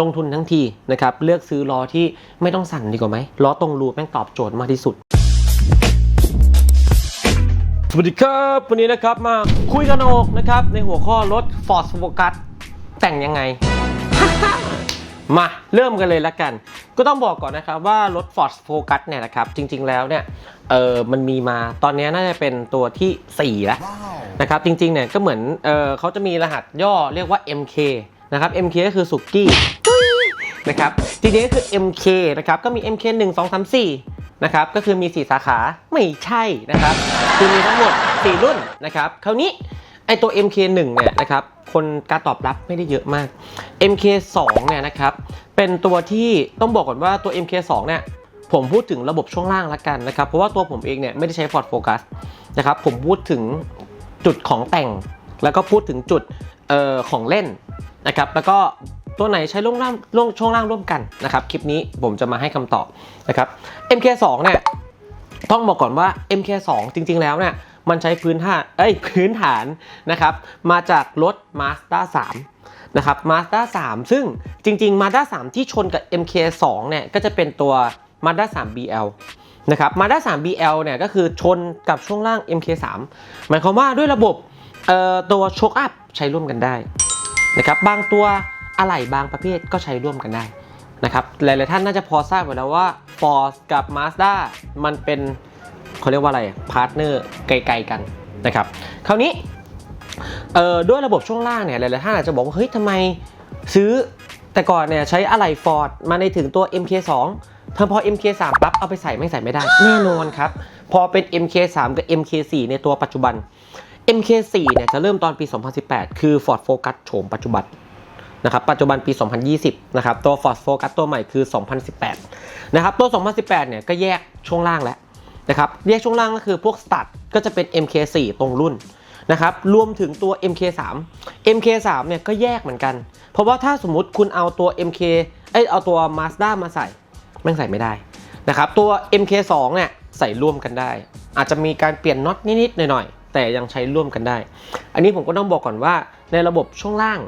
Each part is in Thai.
ลงทุนทั้งทีนะครับเลือกซื้อล้อที่ไม่ต้องสั่นดีกว่าไหมล้อตรงรูแม่งตอบโจทย์มากที่สุด สวัสดีครับวันนี้นะครับมาคุยกันโอกนะครับในหัวข้อรถ Ford Focus แต่งยังไง มาเริ่มกันเลยละกัน ก็ต้องบอกก่อนนะครับว่ารถ Ford Focus เนี่ยนะครับจริงๆแล้วเนี่ยเออมันมีมาตอนนี้น่าจะเป็นตัวที่ 4 แล้วนะครับจริงๆเนี่ยก็เหมือนเออเขาจะมีรหัสย่อเรียกว่า MK นะครับ MK ก็คือสุกี้ นะครับทีนี้ก็คือ MK นะครับก็มี MK 1 2 3 4นะครับก็คือมี 4 สาขาไม่ใช่นะครับคือมีทั้งหมด 4 รุ่นนะครับคราวนี้ไอตัว MK 1 เนี่ยนะครับคนการตอบรับไม่ได้เยอะมาก MK 2 เนี่ยนะครับเป็นตัวที่ต้องบอกก่อนว่าตัว MK 2 เนี่ยผมพูดถึงระบบช่วงล่างละกันนะครับ เพราะว่าตัวผมเองเนี่ยไม่ได้ใช้ Ford Focus นะครับผมพูดถึงจุดของแต่ง แล้วก็พูดถึงจุดออของเล่นนะครับแล้วก็ ตัวไหนใช้ล่วงล่างล่วงช่วงล่างร่วมกันนะครับคลิปนี้ผมจะมาให้คำตอบนะครับ MK2 เนี่ยต้องบอกก่อนว่า MK2 จริง ๆ แล้วเนี่ยมันใช้พื้นฐานเอ้ยพื้นฐานนะครับมาจากรถ Mazda 3นะครับ Mazda 3 ซึ่งจริง ๆ Mazda 3 ที่ชนกับ MK2 เนี่ยก็จะเป็นตัว Mazda 3 BL นะครับ Mazda 3 BL เนี่ยก็คือชนกับช่วงล่าง MK3 หมายความว่าด้วยระบบตัวโชคอัพใช้ร่วมกันได้นะครับบางตัว อะไหล่บางประเภทก็ใช้ร่วมกันได้นะครับหลาย ๆ ท่านน่าจะพอทราบอยู่แล้วว่า Ford กับ Mazda มันเป็นเขาเรียกว่าอะไรพาร์ทเนอร์ไกล ๆ กันนะครับคราวนี้เอ่อด้วยระบบช่วงล่างเนี่ยหลาย ๆ ท่านอาจจะบอกว่าเฮ้ยทำไมซื้อแต่ก่อนเนี่ยใช้อะไหล่ Ford มาในถึงตัว MK2 เธอพอ MK3 ปั๊บเอาไปใส่ไม่ใส่ไม่ได้ แน่นอนครับ พอเป็น MK3 กับ MK4 ในตัวปัจจุบัน MK4 เนี่ยจะเริ่มตอนปี 2018 คือ Ford Focus โฉมปัจจุบัน นะครับปัจจุบันปี 2020 นะครับตัว Ford Focus ตัวใหม่คือ 2018 นะครับตัว 2018 เนี่ยก็แยกช่วงล่างแล้วนะครับแยกช่วงล่างก็คือพวก Stud ก็จะเป็น MK4 ตรงรุ่นนะครับรวมถึงตัว MK3 MK3 เนี่ยก็แยกเหมือนกัน เพราะว่าถ้าสมมุติคุณเอาตัว MK เอ้ยเอาตัว Mazda มาใส่แม่งใส่ไม่ได้นะครับตัว MK2 เนี่ยใส่ร่วมกันได้ อาจจะมีการเปลี่ยนน็อตนิดๆหน่อยๆแต่ยังใช้ร่วมกันได้ อันนี้ผมก็ต้องบอกก่อนว่าในระบบช่วงล่าง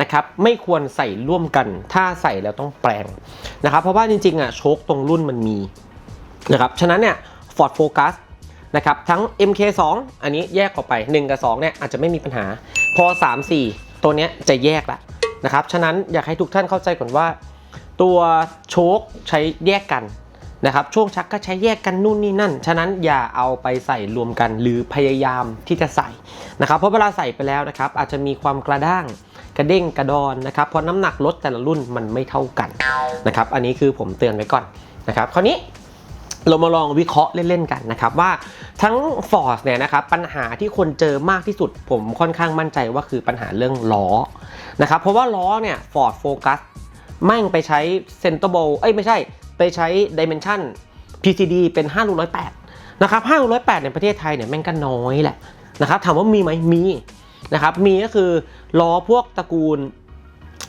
นะครับไม่ควรใส่ร่วมกัน ถ้าใส่แล้วต้องแปลงนะครับเพราะว่าจริงๆอะโชคตรงรุ่นมันมีนะครับฉะนั้นเนี่ย Ford Focus นะครับทั้ง MK2 อันนี้แยกออกไป 1 กับ 2เนี่ยอาจจะไม่มีปัญหา พอ 3 4 ตัวเนี้ยจะแยกละนะครับฉะนั้นอยากให้ทุกท่านเข้าใจก่อนว่า ตัวโชคใช้แยกกันนะครับช่วงชักก็ใช้แยกกันนู่นนี่นั่น ฉะนั้นอย่าเอาไปใส่รวมกันหรือพยายามที่จะใส่นะครับเพราะเวลาใส่ไปแล้วนะครับอาจจะมีความกระด้าง กระเด้งกระดอนนะครับเพราะน้ำหนักรถแต่ละรุ่นมันไม่เท่ากันนะครับอันนี้คือผมเตือนไว้ก่อนนะครับคราวนี้เรามาลองวิเคราะห์เล่นๆกันนะครับว่าทั้ง Ford เนี่ยนะครับปัญหาที่คนเจอมากที่สุด ผมค่อนข้างมั่นใจว่าคือปัญหาเรื่องล้อนะครับเพราะว่าล้อเนี่ย Ford Focus แม่งไปใช้ Centerbolt เอ้ยไม่ใช่ ไปใช้ Dimension PCD เป็น5ลู108นะครับ5ลู108ในประเทศไทยเนี่ยแม่งก็น้อยแหละนะครับถามว่ามีไหมมี นะครับ มีก็คือล้อพวกตระกูล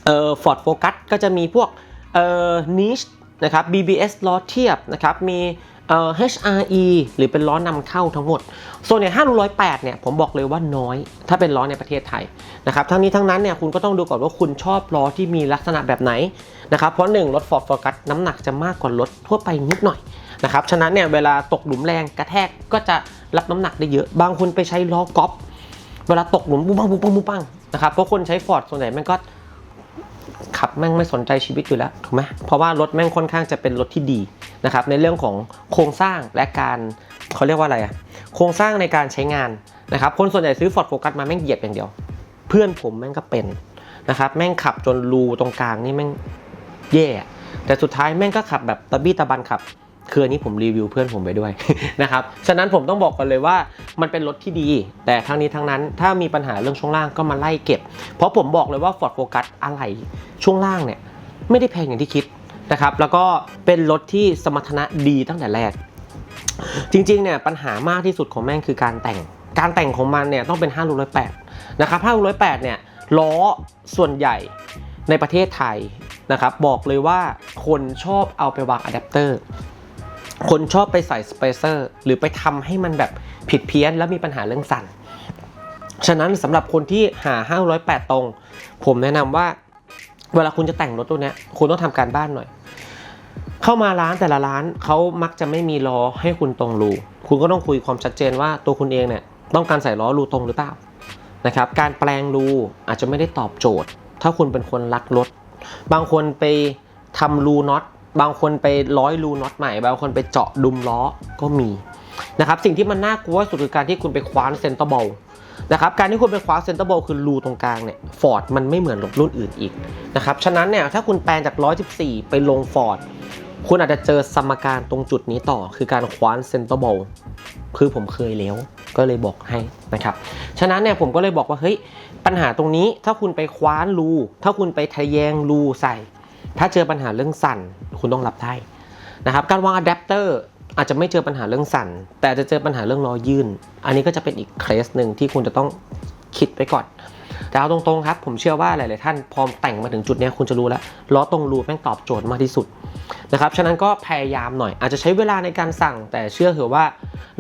เอ่อ Ford Focus ก็จะมีพวกเอ่อ niche นะครับ BBS ล้อเทียบนะครับ มีเอ่อ HRE หรือเป็นล้อนำเข้าทั้งหมด ส่วนเนี่ย5รู108เนี่ยผมบอกเลยว่าน้อย ถ้าเป็นล้อในประเทศไทยนะครับ ทั้งนี้ทั้งนั้นเนี่ยคุณก็ต้องดูก่อนว่าคุณชอบล้อที่มีลักษณะแบบไหนนะครับเพราะหนึ่งรถ Ford Focus น้ำหนักจะมากกว่ารถทั่วไปนิดหน่อยนะครับฉะนั้นเนี่ยเวลาตกหลุมแรงกระแทกก็จะรับน้ำหนักได้เยอะ บางคนไปใช้ล้อกอล์ฟ เวลาตกหลุมปุ๊บปังปุ๊บปังปุ๊บปังนะครับเพราะคนใช้ Ford ส่วนใหญ่แม่งก็ขับแม่งไม่สนใจชีวิตอยู่แล้วถูกไหมเพราะว่ารถแม่งค่อนข้างจะเป็นรถที่ดีนะครับในเรื่องของโครงสร้างและการเขาเรียกว่าอะไรอะโครงสร้างในการใช้งานนะครับคนส่วนใหญ่ซื้อ Ford Focus มาแม่งเหยียบอย่างเดียว เพื่อนผมแม่งก็เป็นนะครับแม่งขับจนรูตรงกลางนี่แม่งแย่แต่สุดท้ายแม่งก็ขับแบบตะบี้ตะบันขับ คืออันนี้ผมรีวิวเพื่อนผมไปด้วยนะครับ ฉะนั้นผมต้องบอกกันเลยว่ามันเป็นรถที่ดี แต่ทั้งนี้ทั้งนั้นถ้ามีปัญหาเรื่องช่วงล่างก็มาไล่เก็บ เพราะผมบอกเลยว่า Ford Focus อะไรช่วงล่างเนี่ยไม่ได้แพงอย่างที่คิดนะครับแล้วก็เป็นรถที่สมรรถนะดีตั้งแต่แรก จริงๆเนี่ยปัญหามากที่สุดของแม่งคือการแต่ง การแต่งของมันเนี่ยต้องเป็น5ลูก108นะครับ5ลูก108เนี่ยล้อส่วนใหญ่ในประเทศไทยนะครับบอกเลยว่าคนชอบเอาไปวางอะแดปเตอร์ คนชอบไปใส่สเปเซอร์หรือไปทำให้มันแบบผิดเพี้ยนแล้วมีปัญหาเรื่องสั่น ฉะนั้นสำหรับคนที่หา 508 ตรง ผมแนะนำว่า เวลาคุณจะแต่งรถตัวนี้คุณต้องทำการบ้านหน่อย เข้ามาร้านแต่ละร้านเขามักจะไม่มีล้อให้คุณตรงรูคุณก็ต้องคุยความชัดเจนว่าตัวคุณเองเนี่ยต้องการใส่ล้อรูตรงหรือเปล่านะครับการแปลงรูอาจจะไม่ได้ตอบโจทย์ ถ้าคุณเป็นคนรักรถ บางคนไปทำรูน็อต บางคนไปร้อยรูน็อตใหม่ บางคนไปเจาะดุมล้อก็มีนะครับสิ่งที่มันน่ากลัวที่สุดคือการที่คุณไปคว้านเซนเตอร์บอลนะครับการที่คุณไปคว้าเซนเตอร์บอลคือรูตรงกลางเนี่ยฟอร์ดมันไม่เหมือนรถรุ่นอื่นอีกนะครับฉะนั้นเนี่ยถ้าคุณแปลงจาก 114 ไปลงฟอร์ดคุณอาจจะเจอสมการตรงจุดนี้ต่อ คือการคว้านเซนเตอร์บอลคือผมเคยแล้วก็เลยบอกให้นะครับฉะนั้นเนี่ยผมก็เลยบอกว่าเฮ้ยปัญหาตรงนี้ถ้าคุณไปคว้านรูถ้าคุณไปทะแยงรูใส่ ถ้าเจอปัญหาเรื่องสั่นคุณต้องรับได้นะครับ การวางอะแดปเตอร์อาจจะไม่เจอปัญหาเรื่องสั่น แต่จะเจอปัญหาเรื่องล้อยื่น อันนี้ก็จะเป็นอีกเคสหนึ่งที่คุณจะต้องคิดไปก่อน แต่เอาตรงๆครับ ผมเชื่อว่าหลายๆท่านพร้อมแต่งมาถึงจุดนี้คุณจะรู้แล้วล้อตรงรูแม่งตอบโจทย์มากที่สุดนะครับฉะนั้นก็พยายามหน่อย อาจจะใช้เวลาในการสั่ง แต่เชื่อเถอะว่า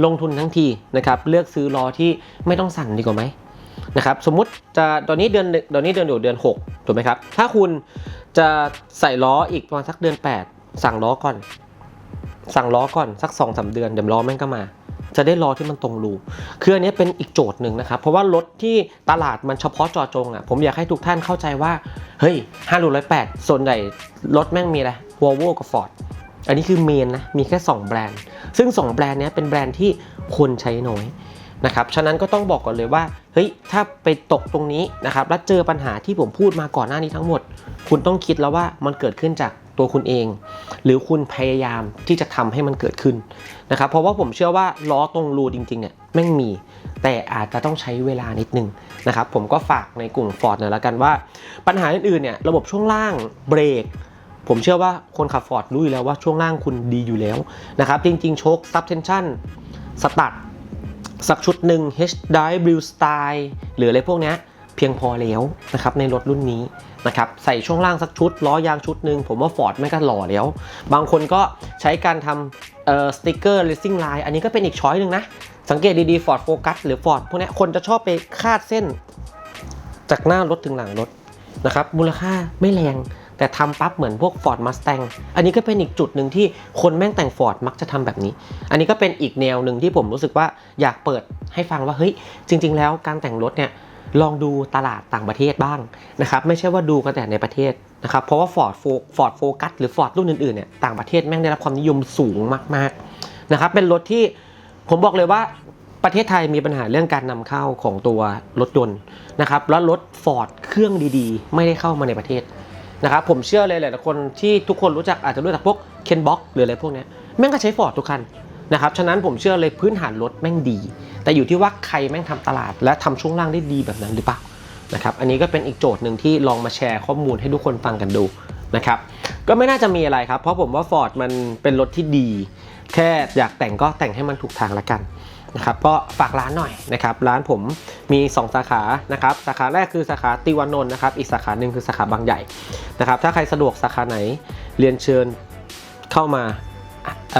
ลงทุนทั้งทีนะครับเลือกซื้อล้อที่ไม่ต้องสั่นดีกว่าไหมนะครับสมมุติจะตอนนี้เดือนตอนนี้เดือนอยู่เดือน 6 ถูกไหมครับ ถ้าคุณ จะใส่ล้ออีกประมาณสักเดือน 8 สั่งล้อก่อน สั่งล้อก่อนสัก2อสเดือนเดี๋ยวล้อแม่งก็มา จะได้ล้อที่มันตรงรูคืออันนี้เป็นอีกโจทย์หนึ่งนะครับ เพราะว่ารถที่ตลาดมันเฉพาะจอจงอะผมอยากให้ทุกท่านเข้าใจว่า เฮ้ยห้ารูร้อยแปดส่วนใหญ่รถแม่งมีอะไรวอลโวกับฟอร์ดอันนี้คือเมนนะมีแค่ 2 แบรนด์ ซึ่ง 2 แบรนด์นี้เป็นแบรนด์ที่คนใช้น้อย นะครับ ฉะนั้นก็ต้องบอกก่อนเลยว่า เฮ้ย ถ้าไปตกตรงนี้นะครับ แล้วเจอปัญหาที่ผมพูดมาก่อนหน้านี้ทั้งหมด คุณต้องคิดแล้วว่ามันเกิดขึ้นจากตัวคุณเอง หรือคุณพยายามที่จะทำให้มันเกิดขึ้นนะครับ เพราะว่าผมเชื่อว่าล้อตรงรูจริงๆเนี่ยแม่งมี แต่อาจจะต้องใช้เวลานิดนึงนะครับ ผมก็ฝากในกลุ่ม Ford หน่อยละกันว่า ปัญหาอื่นๆเนี่ย ระบบช่วงล่างเบรกผมเชื่อว่าคนขับ Ford รู้อยู่แล้วว่าช่วงล่างคุณดีอยู่แล้วนะครับ จริงๆ โชค subtension สตัด สักชุดหนึ่ง H Dive Blue Style หรืออะไรพวกเนี้ยเพียงพอแล้วนะครับในรถรุ่นนี้นะครับใส่ช่วงล่างสักชุดล้อยางชุดหนึ่งผมว่า Ford ไม่ก็หล่อแล้ว บางคนก็ใช้การทำสติกเกอร์ racing line อันนี้ก็เป็นอีกช้อยหนึ่งนะ สังเกตดีๆ Ford Focus หรือ Ford พวกเนี้ยคนจะชอบไปคาดเส้น จากหน้ารถถึงหลังรถนะครับมูลค่าไม่แรง แต่ทำปั๊บเหมือนพวก Ford Mustang อันนี้ก็เป็นอีกจุดหนึ่งที่คนแม่งแต่ง Ford มักจะทำแบบนี้ อันนี้ก็เป็นอีกแนวหนึ่งที่ผมรู้สึกว่าอยากเปิดให้ฟังว่าเฮ้ยจริง ๆ แล้วการแต่งรถเนี่ยลองดูตลาดต่างประเทศบ้างนะครับไม่ใช่ว่าดูกันแต่ในประเทศนะครับเพราะว่า Ford Ford Focus หรือ Ford รุ่นอื่นๆเนี่ยต่างประเทศแม่งได้รับความนิยมสูงมากๆนะครับเป็นรถที่ผมบอกเลยว่าประเทศไทยมีปัญหาเรื่องการนำเข้าของตัวรถยนต์นะครับแล้วรถ Ford เครื่องดีๆ ไม่ได้เข้ามาในประเทศ นะครับผมเชื่อเลยหลายๆคนที่ทุกคนรู้จักอาจจะรู้จักพวกเคนบ็อกหรืออะไรพวกนี้แม่งก็ใช้ฟอร์ดทุกคันนะครับฉะนั้นผมเชื่อเลยพื้นฐานรถแม่งดี แต่อยู่ที่ว่าใครแม่งทำตลาด และทำช่วงล่างได้ดีแบบนั้นหรือเปล่านะครับอันนี้ก็เป็นอีกโจทย์หนึ่งที่ลองมาแชร์ข้อมูลให้ทุกคนฟังกันดูนะครับก็ไม่น่าจะมีอะไรครับ เพราะผมว่า Ford มันเป็นรถที่ดี แค่อยากแต่งก็แต่งให้มันถูกทางละกัน นะครับก็ฝากร้านหน่อยนะครับร้านผมมี 2 สาขานะครับสาขาแรกคือสาขาติวานนท์นะครับอีกสาขาหนึ่งคือสาขาบางใหญ่นะครับถ้าใครสะดวกสาขาไหนเรียนเชิญเข้ามาเ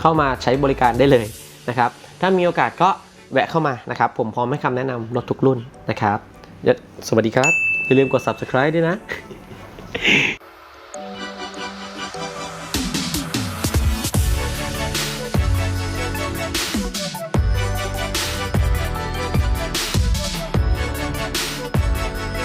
เข้ามาใช้บริการได้เลยนะครับถ้ามีโอกาสก็แวะเข้ามานะครับผมพร้อมให้คำแนะนำรถทุกรุ่นนะครับย่าสวัสดีครับอย่าลืมกด subscribe ด้วยนะ